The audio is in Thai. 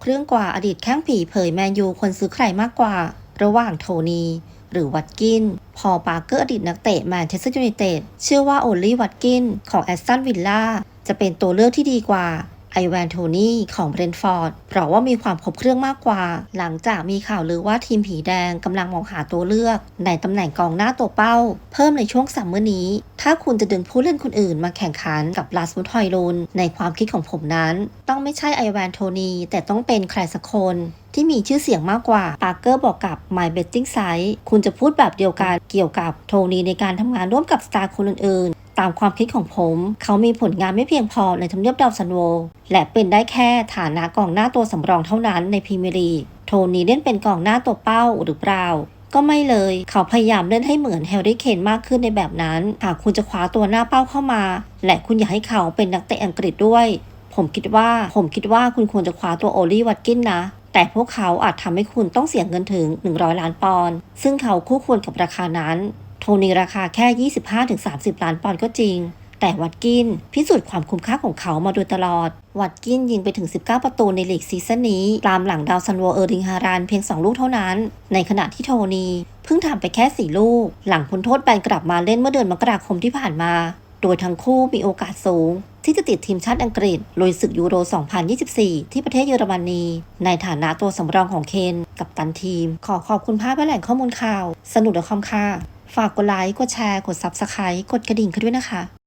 เครื่องกว่าอดีตแข้งผีเผยแมนยูคนซื้อใครมากกว่า ระหว่างโทนีหรือวัตกิน พอปาร์เกอร์อดีตนักเตะแมนเชสเตอร์ยูไนเต็ดเชื่อว่าโอลลี่วัตกินของแอสตันวิลล่าจะเป็นตัวเลือกที่ดีกว่า ไอแวนโทนี่ของเบรนท์ฟอร์ด เพราะว่ามีความครบเครื่องมากกว่า หลังจากมีข่าวลือว่าทีมผีแดงกำลังมองหาตัวเลือก ในตำแหน่งกองหน้าตัวเป้า เพิ่มในช่วงซัมเมอร์นี้ ถ้าคุณจะดึงผู้เล่นคนอื่นมาแข่งขันกับลาสมุทฮอยลุนในความคิดของผมนั้น ต้องไม่ใช่ไอแวนโทนีแต่ต้องเป็นใครสักคนที่มีชื่อเสียงมากกว่า ปาร์เกอร์บอกกับ My Betting Site คุณจะพูดแบบเดียวกันเกี่ยวกับโทนี่ในการทำงานร่วมกับสตาร์คนอื่น ตามความคิดของผม เขามีผลงานไม่เพียงพอในทำเนียบดาวซันโว และเป็นได้แค่ฐานะกองหน้าตัวสำรองเท่านั้นในพรีเมียร์ลีกโทนี่เล่นเป็นกองหน้าตัวเป้าหรือเปล่าก็ไม่เลย เขาพยายามเล่นให้เหมือนแฮร์รี่เคนมากขึ้นในแบบนั้น หากคุณจะคว้าตัวหน้าเป้าเข้ามา และคุณอยากให้เขาเป็นนักเตะอังกฤษด้วย ผมคิดว่า ผมคิดว่าคุณควรจะคว้าตัวโอลี่วัตกินนะ แต่พวกเขาอาจทำให้คุณต้องเสียเงินถึง 100 ล้านปอนด์ ซึ่งเขาคู่ควรกับราคานั้น โทนี่ราคาแค่ 25-30 ล้านปอนด์ก็จริง แต่วัตกินพิสูจน์ความคุ้มค่าของเขามาโดยตลอด วัตกินยิงไปถึง 19 ประตูในลีกซีซั่นนี้ ตามหลังดาวซันโวเออร์ดิงฮารานเพียง 2 ลูกเท่านั้น ในขณะที่โทนีเพิ่งทำไปแค่ 4 ลูก หลังพ้นโทษแบนกลับมาเล่นเมื่อเดือนมกราคมที่ผ่านมา โดยทั้งคู่มีโอกาสสูงที่จะติดทีมชาติอังกฤษลุยศึกยูโร 2024 ที่ประเทศเยอรมนี ในฐานะตัวสำรองของเคน กับตันทีม ขอขอบคุณภาพและแหล่งข้อมูลข่าว สนุกดคอมค่ะ ฝากกดไลค์ กดแชร์ กด Subscribe กดกระดิ่งกันด้วยนะคะ